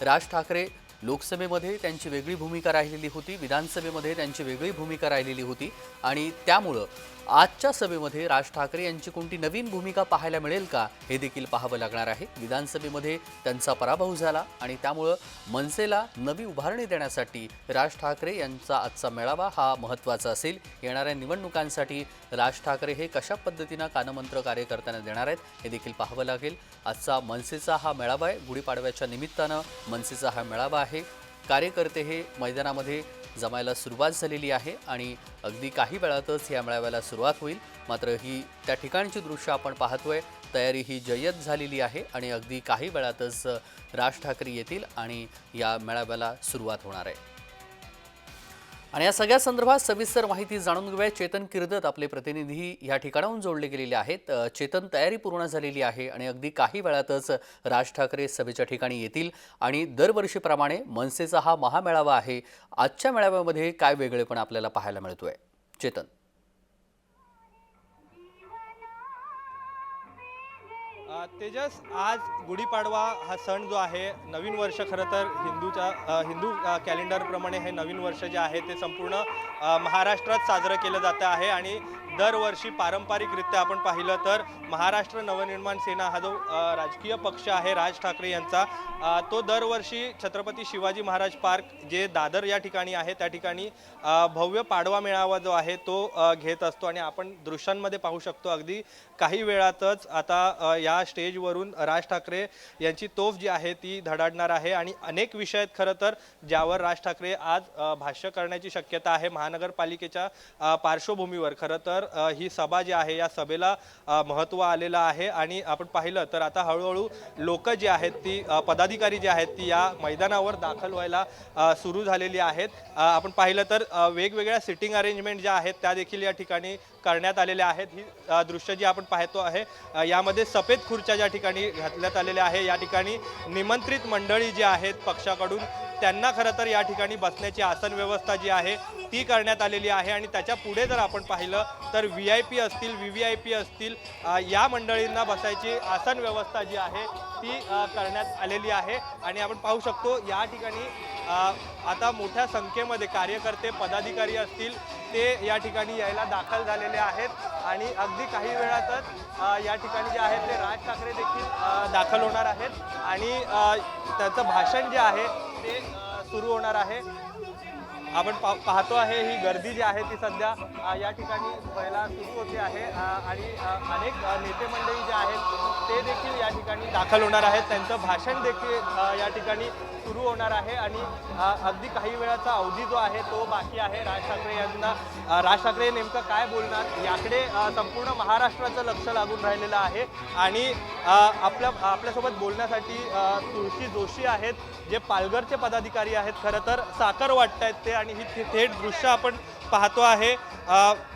राज ठाकरे लोकसभेमध्ये त्यांची वेगळी भूमिका राहिलेली होती विधानसभेमध्ये त्यांची वेगळी भूमिका राहिलेली होती आणि त्यामुळं आजच्या सभेमध्ये राज ठाकरे यांची कोणती नवीन भूमिका पाहायला मिळेल का हे देखील पाहावं लागणार आहे. विधानसभेमध्ये त्यांचा पराभव झाला आणि त्यामुळं मनसेला नवी उभारणी देण्यासाठी राज ठाकरे यांचा आजचा मेळावा हा महत्त्वाचा असेल. येणाऱ्या निवडणुकांसाठी राज ठाकरे हे कशा पद्धतीनं कानमंत्र कार्यकर्त्यांना देणार आहेत हे देखील पाहावं लागेल. आजचा मनसेचा हा मेळावा आहे. गुढीपाडव्याच्या निमित्तानं मनसेचा हा मेळावा आहे. कार्यकर्ते हे मैदानामध्ये जमायला सुरुवात झालेली आहे आणि अगदी काही वेळातच या मेळाव्याला सुरुवात होईल. मात्र ही त्या ठिकाणची दृश्य आपण पाहतोय. तयारी ही जय्यत झालेली आहे आणि अगदी काही वेळातच राज ठाकरे येतील आणि या मेळाव्याला सुरुवात होणार आहे. आणि या सगळ्या संदर्भात सविस्तर माहिती जाणून घेऊया. चेतन किर्दत आपले प्रतिनिधी या ठिकाणाहून जोडले गेलेले आहेत. चेतन तयारी पूर्ण झालेली आहे आणि अगदी काही वेळातच राज ठाकरे सभेच्या ठिकाणी येतील आणि दरवर्षीप्रमाणे मनसेचा हा महामेळावा आहे. आजच्या मेळाव्यामध्ये काय वेगळेपण आपल्याला पाहायला मिळतोय? चेतन. तेजस आज गुढीपाडवा हा सण जो आहे नवीन वर्ष खरं तर हिंदूच्या हिंदू कॅलेंडरप्रमाणे हे नवीन वर्ष जे आहे ते संपूर्ण महाराष्ट्रात साजरं केलं जातं आहे. आणि दरवर्षी पारंपरिकरित्या आपण पाहिलं तर महाराष्ट्र नवनिर्माण सेना हा जो राजकीय पक्ष आहे राज ठाकरे यांचा तो दरवर्षी छत्रपती शिवाजी महाराज पार्क जे दादर या ठिकाणी आहे त्या ठिकाणी भव्य पाडवा मेळावा जो आहे तो घेत असतो. आणि आपण दृश्यांमध्ये पाहू शकतो अगदी काही वेळातच आता या स्टेजवरून राज ठाकरे यांची तोफ जी आहे ती धडाडणार आहे. आणि अनेक विषय आहेत खरं तर ज्यावर राज ठाकरे आज भाष्य करण्याची शक्यता आहे महानगरपालिकेच्या पार्श्वभूमीवर. खरं तर ही सभा जी आहे या सभेला महत्त्व आलेलं आहे. आणि आपण पाहिलं तर आता हळूहळू लोक जी आहेत ती पदाधिकारी जे आहेत ती या मैदानावर दाखल व्हायला सुरू झालेली आहेत. आपण पाहिलं तर वेगवेगळ्या सिटिंग अरेंजमेंट ज्या आहेत त्या देखील या ठिकाणी करण्यात आलेल्या आहेत. ही दृश्य जी आपण पाहतो आहे यामध्ये सफेद खुर्च्या ज्या ठिकाणी घातल्यात आलेल्या आहे या ठिकाणी निमंत्रित मंडळी जी आहेत पक्षाकडून त्यांना खरं तर या ठिकाणी बसण्याची आसन व्यवस्था जी आहे ती करण्यात आलेली आहे. आणि त्याच्या पुढे जर आपण पाहिलं तर व्ही आय पी असतील व्ही व्ही आय पी असतील या मंडळींना बसायची आसन व्यवस्था जी आहे ती करण्यात आलेली आहे. आणि आपण पाहू शकतो या ठिकाणी आता मोठ्या संख्येमध्ये कार्यकर्ते पदाधिकारी असतील ते या ठिकाणी यायला दाखल झालेले आहेत. आणि अगदी काही वेळातच या ठिकाणी जे आहेत ते राज ठाकरे देखील दाखल होणार आहेत. आणि त्याचं भाषण जे आहे ते सुरू होणार आहे. आपण पा पाहतो आहे ही गर्दी जी आहे ती सध्या या ठिकाणी व्हायला सुरू होते आहे आणि अनेक नेते मंडळी जे आहेत ते देखील या ठिकाणी दाखल होणार आहेत. त्यांचं भाषण देखील या ठिकाणी सुरू होणार आहे आणि अगदी काही वेळाचा अवधी जो आहे तो बाकी आहे. राज ठाकरे यांना राज ठाकरे नेमकं काय बोलणार? याकडे संपूर्ण महाराष्ट्राचं लक्ष लागून राहिलेलं आहे आणि आपल्या आपल्यासोबत बोलण्यासाठी तुळशी जोशी आहेत जे पालघरचे पदाधिकारी आहेत. खरं तर साखर आहेत ते आणि ही थेट दृश्य आपण पाहतो आहे.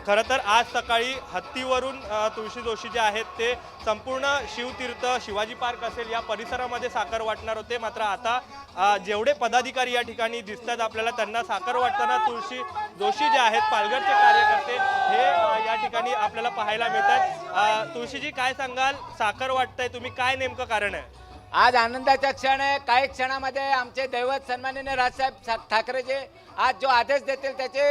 खरं तर आज सकाळी हत्तीवरून तुळशी जोशी जे आहेत ते संपूर्ण शिवतीर्थ शिवाजी पार्क असेल या परिसरामध्ये साखर वाटणार होते. मात्र आता जेवढे पदाधिकारी या ठिकाणी दिसतात आपल्याला त्यांना साखर वाटताना तुळशी जोशी जे आहेत पालघरचे कार्यकर्ते हे या ठिकाणी आपल्याला पाहायला मिळतात. तुळशीजी काय सांगाल? साखर वाटतंय तुम्ही काय नेमकं कारण आहे? आज आनंदाचा क्षण आहे. काही क्षणामध्ये आमचे दैवत सन्माननीय राजसाहेब ठा- ठाकरेचे आज जो आदेश देतील त्याचे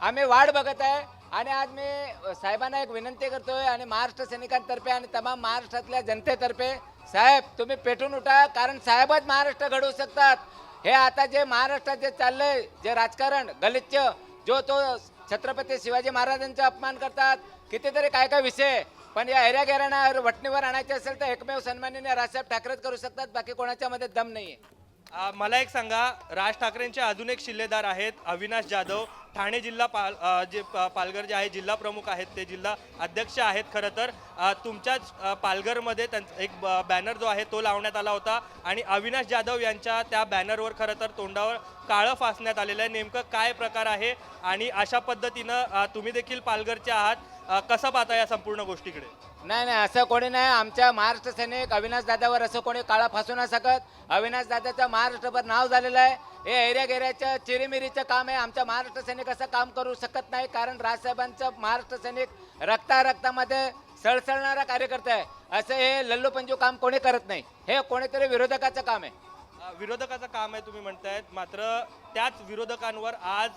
आम्ही वाट बघत आहे. आणि आज मी साहेबांना एक विनंती करतोय आणि महाराष्ट्र सैनिकांतर्फे आणि तमाम महाराष्ट्रातल्या जनतेतर्फे साहेब तुम्ही पेटून उठा कारण साहेबच महाराष्ट्र घडवू शकतात. हे आता जे महाराष्ट्रात जे चाललंय जे राजकारण गलिच्छ जो तो छत्रपती शिवाजी महाराजांचा अपमान करतात कितीतरी काय काय विषय. पण या एरिया गेऱ्यांना वटणीवर आणायचे असेल तर एकमेव सन्माननीय राजसाहेब ठाकरेच करू शकतात बाकी कोणाच्या मध्ये दम नाहीये. मला एक सांगा राज ठाकरेंचे अजून एक शिल्लेदार आहेत अविनाश जाधव. ठाणे जिल्हा पाल जे पालघर जे आहे जिल्हा प्रमुख आहेत ते जिल्हा अध्यक्ष आहेत खरं तर. तुमच्याच पालघरमध्ये त्यांचा एक ब- बॅनर जो आहे तो लावण्यात आला होता. आणि अविनाश जाधव यांच्या त्या बॅनरवर खरं तर तोंडावर काळं फासण्यात आलेलं आहे. नेमकं काय प्रकार आहे? आणि अशा पद्धतीनं तुम्ही देखील पालघरचे आहात. अ, कसं पाहता या संपूर्ण गोष्टीकडे? नाही नाही असं कोणी नाही. आमच्या महाराष्ट्र सैनिक अविनाश दादावर असं कोणी काळा फासू नाही शकत. अविनाश दादाचं महाराष्ट्रभर नाव झालेलं आहे. हे एरिया गेऱ्याचं चिरीमिरीचं काम आहे. आमच्या महाराष्ट्र सैनिक असं काम करू शकत नाही कारण राजसाहेबांचं महाराष्ट्र सैनिक रक्ता रक्तामध्ये सळसळणारा कार्यकर्ता आहे. असं हे लल्लू पंजू काम कोणी करत नाही. हे कोणीतरी विरोधकाचं काम आहे. अ, विरोधकाचं काम आहे तुम्ही म्हणतायत. मात्र त्याच विरोधकांवर आज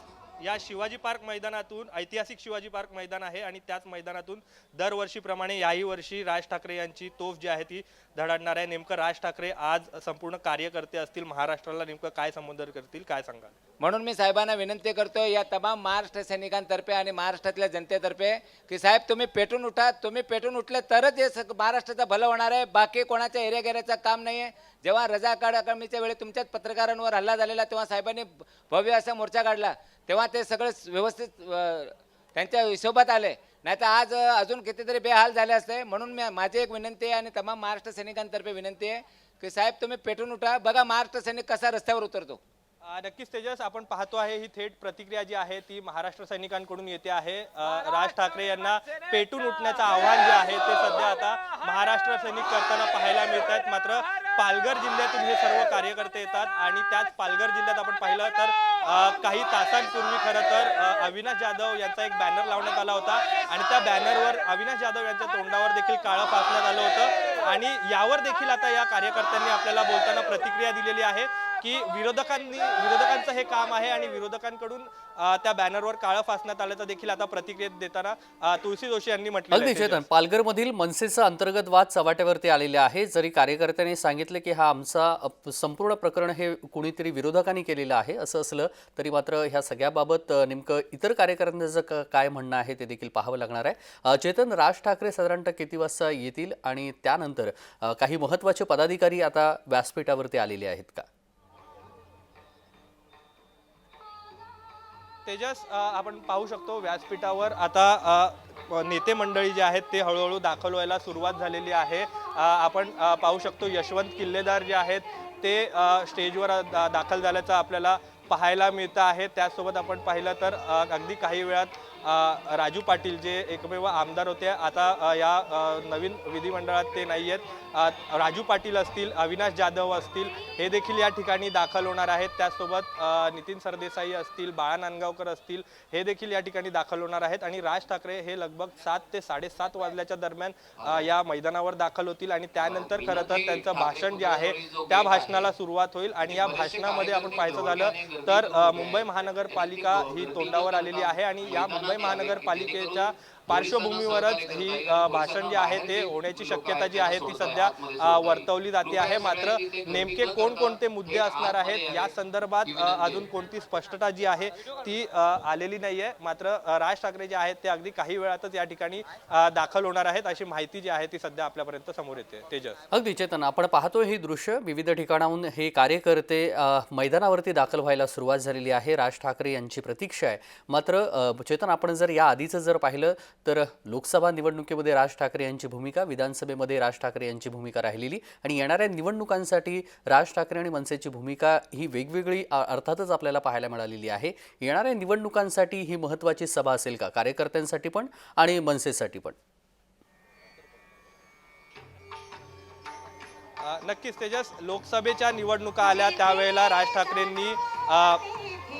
या शिवाजी पार्क मैदानातून ऐतिहासिक शिवाजी पार्क मैदान आहे आणि त्याच मैदानातून दरवर्षीप्रमाणे याही वर्षी राज ठाकरे यांची तोफ जी आहे ती धडाडणार आहे. नेमकं राज ठाकरे आज संपूर्ण कार्यकर्ते असतील महाराष्ट्राला नेमकं काय संबोधन करतील काय सांगाल? म्हणून मी साहेबांना विनंती करतो या तमाम महाराष्ट्र सैनिकांतर्फे आणि महाराष्ट्रातल्या जनतेतर्फे की साहेब तुम्ही पेटून उठा. तुम्ही पेटून उठले तरच हे महाराष्ट्राचं भलं होणार आहे. बाकी कोणाच्या एरेगेऱ्याचं काम नाही आहे जेव्हा रजा काढ अकादमीच्या वेळी तुमच्याच पत्रकारांवर हल्ला झालेला तेव्हा साहेबांनी भव्य असा मोर्चा काढला. तेव्हा ते सगळं व्यवस्थित त्यांच्या हिशोबात आले. नाही तर आज अजून कितीतरी बेहाल झाले असते. म्हणून मी माझी एक विनंती आहे आणि तमाम महाराष्ट्र सैनिकांतर्फे विनंती आहे की साहेब तुम्ही पेटून उठा. बघा महाराष्ट्र सैनिक कसा रस्त्यावर उतरतो. नक्कीच तेजस आपण पाहतो आहे ही थेट प्रतिक्रिया जी आहे ती महाराष्ट्र सैनिकांकडून येते आहे. राज ठाकरे यांना पेटून उठण्याचं आव्हान जे आहे ते सध्या आता महाराष्ट्र सैनिक करताना पाहायला मिळत आहेत मात्र पालघर जिल्ह्यातून हे सर्व कार्यकर्ते येतात आणि त्याच पालघर जिल्ह्यात आपण पाहिलं तर काही तासांपूर्वी खरं तर अविनाश जाधव यांचा एक बॅनर लावण्यात आला होता आणि त्या बॅनरवर अविनाश जाधव यांच्या तोंडावर देखील काळं फासण्यात आलं होतं. आणि यावर देखील आता या कार्यकर्त्यांनी आपल्याला बोलताना प्रतिक्रिया दिलेली आहे. की विरोधकांनी विरोधकांचं हे काम आहे आणि विरोधकांकडून त्या बॅनरवर काळं फासण्यात आल्याचं देखील आता प्रतिक्रिया देताना तुळशी जोशी यांनी म्हटलं अगदी चेतन पालघरमधील मनसेचा अंतर्गत वाद चव्हाट्यावरती आलेले आहे. जरी कार्यकर्त्यांनी सांगितले की हा आमचा संपूर्ण प्रकरण हे कुणीतरी विरोधकांनी केलेलं आहे असं असलं तरी मात्र ह्या सगळ्याबाबत नेमकं इतर कार्यकर्त्यांचं काय म्हणणं आहे ते देखील पाहावं लागणार आहे. चेतन राज ठाकरे साधारणतः किती वाजता येतील? आणि त्यानंतर काही महत्त्वाचे पदाधिकारी आता व्यासपीठावरती आलेले आहेत का? तेजस आपण पाहू शकतो व्यासपीठावर आता नेते मंडळी जे आहेत ते हळूहळू दाखल व्हायला सुरुवात झालेली आहे. आपण पाहू शकतो यशवंत किल्लेदार जे आहेत ते स्टेजवर दा- दाखल झाल्याचं आपल्याला पाहायला मिळतं आहे. त्याचसोबत आपण पाहिलं तर अगदी काही वेळात राजू पाटील जे एकमेव आमदार होते आता या नवीन विधिमंडळात ते नाही आहेत. राजू पाटील असतील अविनाश जाधव असतील हे देखील या ठिकाणी दाखल होणार आहेत. त्याचसोबत अ, नितीन सरदेसाई असतील बाळा नांदगावकर असतील हे देखील या ठिकाणी दाखल होणार आहेत. आणि राज ठाकरे हे लगभग सात ते साडेसात वाजल्याच्या दरम्यान या मैदानावर दाखल होतील. आणि त्यानंतर खरं तर त्यांचं भाषण जे आहे त्या भाषणाला सुरुवात होईल. आणि या भाषणामध्ये आपण पाहायचं झालं तर मुंबई महानगरपालिका ही तोंडावर आलेली आहे. आणि या मुंबई महानगरपालिकेच्या पार्श्वभूमीवरच ही भाषण जे आहे ते होण्याची शक्यता जी आहे ती सध्या वर्तवली जाते आहे. मात्र नेमके कोणकोणते मुद्दे असणार आहेत या संदर्भात अजून कोणती स्पष्टता जी आहे ती आलेली नाही आहे मात्र राज ठाकरे जे आहेत ते अगदी काही वेळातच या ठिकाणी दाखल होणार आहेत. अशी माहिती जी आहे ती सध्या आपल्यापर्यंत समोर येते. तेजस. अगदी चेतन आपण पाहतो हे दृश्य. विविध ठिकाणाहून हे कार्यकर्ते मैदानावरती दाखल व्हायला सुरुवात झालेली आहे. राज ठाकरे यांची प्रतीक्षा आहे. मात्र चेतन आपण जर या आधीचं जर पाहिलं तर लोकसभा निवडणुकीमध्ये राज ठाकरे यांची भूमिका विधानसभेमध्ये राज ठाकरे यांची भूमिका राहिलेली आणि येणाऱ्या निवडणुकांसाठी राज ठाकरे आणि मनसेची भूमिका ही वेगवेगळी अर्थातच आपल्याला पाहायला मिळालेली आहे. येणाऱ्या निवडणुकांसाठी ही महत्त्वाची सभा असेल का? कार्यकर्त्यांसाठी पण आणि मनसेसाठी पण. नक्कीच तेजस लोकसभेच्या निवडणुका आल्या त्यावेळेला राज ठाकरेंनी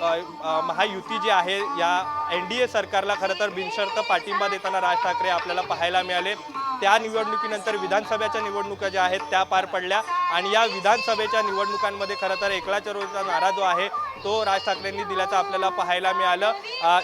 महायुती जी आहे या एन डी ए सरकारला खरं तर बिनशर्त पाठिंबा देताना राज ठाकरे आपल्याला पाहायला मिळाले. त्या निवडणुकीनंतर विधानसभेच्या निवडणुका ज्या आहेत त्या पार पडल्या. आणि या विधानसभेच्या निवडणुकांमध्ये खरं तर एकला चरोचा नारा जो आहे तो राज ठाकरेंनी दिल्याचं आपल्याला पाहायला मिळालं.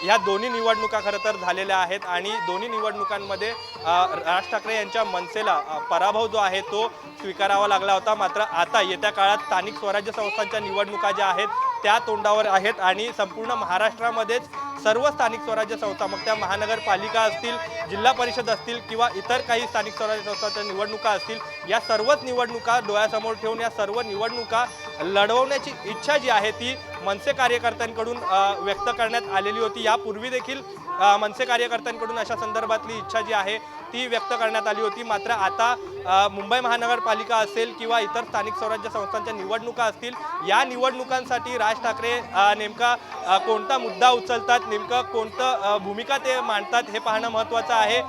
ह्या दोन्ही निवडणुका खरं तर झालेल्या आहेत आणि दोन्ही निवडणुकांमध्ये राज ठाकरे यांच्या मनसेला पराभव जो आहे तो स्वीकारावा लागला होता. मात्र आता येत्या काळात स्थानिक स्वराज्य संस्थांच्या निवडणुका ज्या आहेत त्या तोंडावर आहेत आणि संपूर्ण महाराष्ट्रामध्येच सर्व स्थानिक स्वराज्य संस्था मग त्या महानगरपालिका असतील जिल्हा परिषद असतील किंवा इतर काही स्थानिक स्वराज्य संस्थांच्या निवडणुका असतील या सर्वच निवडणुका डोळ्यासमोर ठेवून या सर्व निवडणुका लढवण्याची इच्छा जी आहे ती मनसे कार्यकर्त्यांकडून व्यक्त करण्यात आलेली होती. यापूर्वी देखील मनसे कार्यकर्त्यांकडून अशा संदर्भातली इच्छा जी आहे ती व्यक्त करण्यात आली होती. मात्र आता मुंबई महानगरपालिका असेल किंवा इतर स्थानिक स्वराज्य संस्थांच्या निवडणुका असतील या निवडणुकांसाठी राज ठाकरे नेमका कोणता मुद्दा उचलतात नेमकं कोणतं भूमिका ते मांडतात हे पाहणं महत्त्वाचं आहे.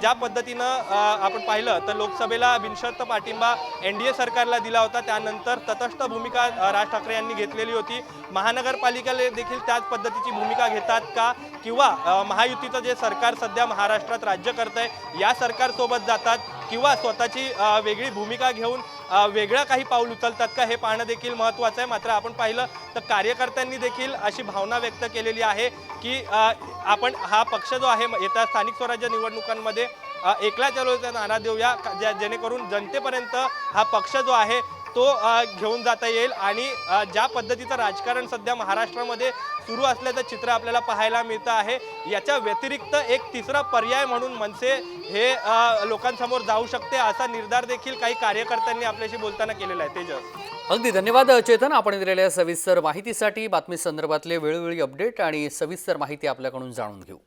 ज्या पद्धतीनं आपण पाहिलं तर लोकसभेला बिनशर्त पाठिंबा एन डी ए सरकारला दिला होता. त्यानंतर तटस्थ भूमिका राज ठाकरे यांनी घेतलेली होती. महानगरपालिकेला देखील त्याच पद्धतीची भूमिका घेतात का? किंवा महायुतीचं जे सरकार सध्या महाराष्ट्रात राज्य करत आहे या सरकारसोबत जातात किंवा स्वतःची वेगळी भूमिका घेऊन वेगळं काही पाऊल उचलतात का हे पाहणं देखील महत्त्वाचं आहे. मात्र आपण पाहिलं तर कार्यकर्त्यांनी देखील अशी भावना व्यक्त केलेली आहे की आपण हा पक्ष जो आहे येत्या स्थानिक स्वराज्य निवडणुकांमध्ये एकला चलोचा नारा देऊया. ज्या- जेणेकरून जनतेपर्यंत हा पक्ष जो आहे तो घेऊन जाता येईल आणि ज्या पद्धतीचं राजकारण सध्या महाराष्ट्रामध्ये सुरू असल्याचं चित्र आपल्याला पाहायला मिळतं आहे याच्या व्यतिरिक्त एक तिसरा पर्याय म्हणून मनसे हे लोकांसमोर जाऊ शकते असा निर्धार देखील काही कार्यकर्त्यांनी आपल्याशी बोलताना केलेला आहे. तेजस. अगदी धन्यवाद चेतन. आपण दिलेल्या सविस्तर माहितीसाठी बातमी संदर्भातले वेळोवेळी अपडेट आणि सविस्तर माहिती आपल्याकडून जाणून घेऊ.